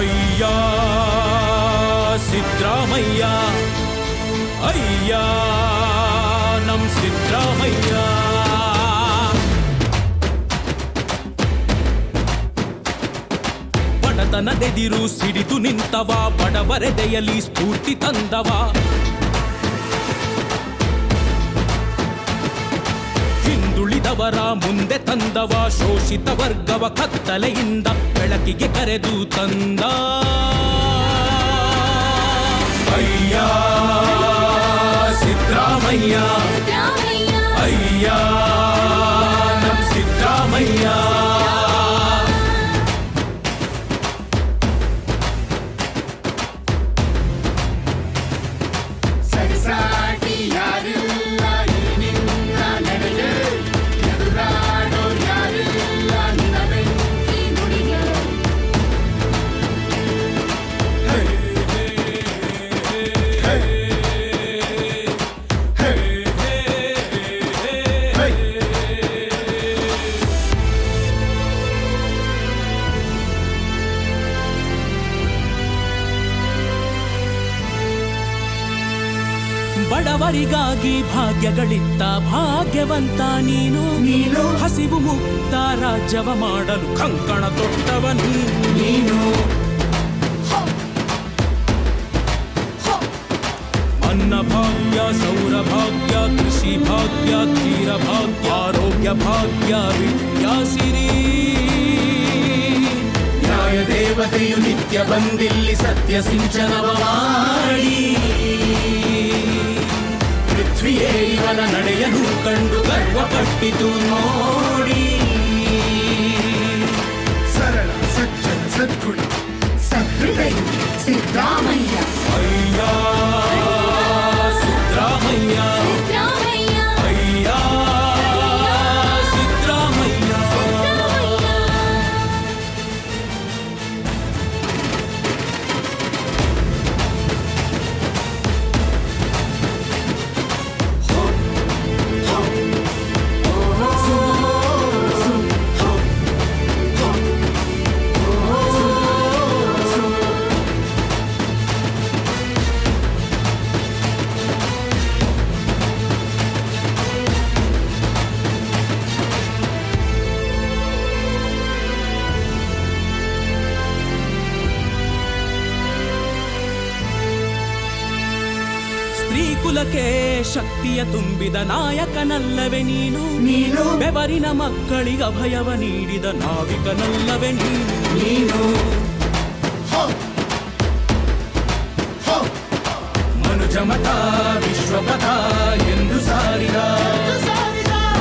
ಅಯ್ಯಾ ಸಿದ್ದರಾಮಯ್ಯ. ಅಯ್ಯ ನಮ್ ಸಿದ್ದರಾಮಯ್ಯ. ಬಡತನದೆದಿರು ಸಿಡಿದು ನಿಂತವ ಬಡವರೆದೆಯಲ್ಲಿ ಸ್ಫೂರ್ತಿ ತಂದವ. ಮುಂದೆ ತಂದವ ಶೋಷಿತ ವರ್ಗವ ಕತ್ತಲೆಯಿಂದ ಬೆಳಕಿಗೆ ಕರೆದು ತಂದ. ಅಯ್ಯ ಸಿದ್ದರಾಮಯ್ಯ. ಬಡವರಿಗಾಗಿ ಭಾಗ್ಯಗಳಿತ್ತ ಭಾಗ್ಯವಂತ ನೀನು. ನೀನು. ಹಸಿವು ಮುಕ್ತ ರಾಜ್ಯವ ಮಾಡಲು ಕಂಕಣ ತೊಟ್ಟವ ನೀನು. ನೀನು ಅನ್ನ ಭಾಗ್ಯ ಸೌರ ಭಾಗ್ಯ ಕೃಷಿ ಭಾಗ್ಯ ಕ್ಷೀರ ಭಾಗ್ಯ ಆರೋಗ್ಯ ಭಾಗ್ಯ ವಿದ್ಯಾಸಿರಿ ನ್ಯಾಯ ದೇವತೆಯು ನಿತ್ಯ ಬಂದಿಲ್ಲಿ ಸತ್ಯ ಸಿಂಚನವ ಮಾಡಿ. ಪೃಥ್ವಿಯೇ ಇವನ ನಡೆಯನು ಕಂಡು ಗರ್ವಪಟ್ಟಿತು ನೋಡಿ. ಕುಲಕ್ಕೆ ಶಕ್ತಿಯ ತುಂಬಿದ ನಾಯಕನಲ್ಲವೇ ನೀನು. ನೀನು. ಬೆವರಿನ ಮಕ್ಕಳಿಗೆ ಅಭಯವ ನೀಡಿದ ನಾವಿಕನಲ್ಲವೇ ನೀನು. ನೀನು. ಮನುಜಮತ ವಿಶ್ವಪಥ ಎಂದು ಸಾರಿದ.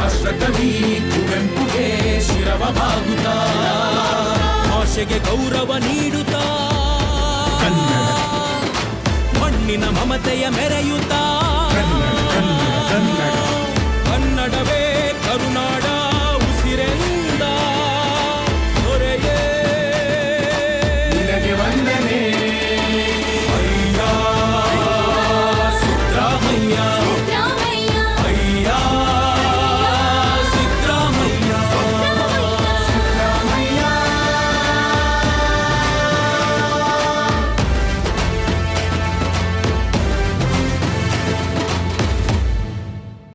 ರಾಷ್ಟ್ರಕವಿ ಕುವೆಂಪುಗೆ ಶಿರವ ಭಾಗುತ್ತ ಭಾಷೆಗೆ ಗೌರವ ನೀಡುತ್ತಾ. ಮಮತೆಯ ಮೆರೆಯುತ್ತಾ?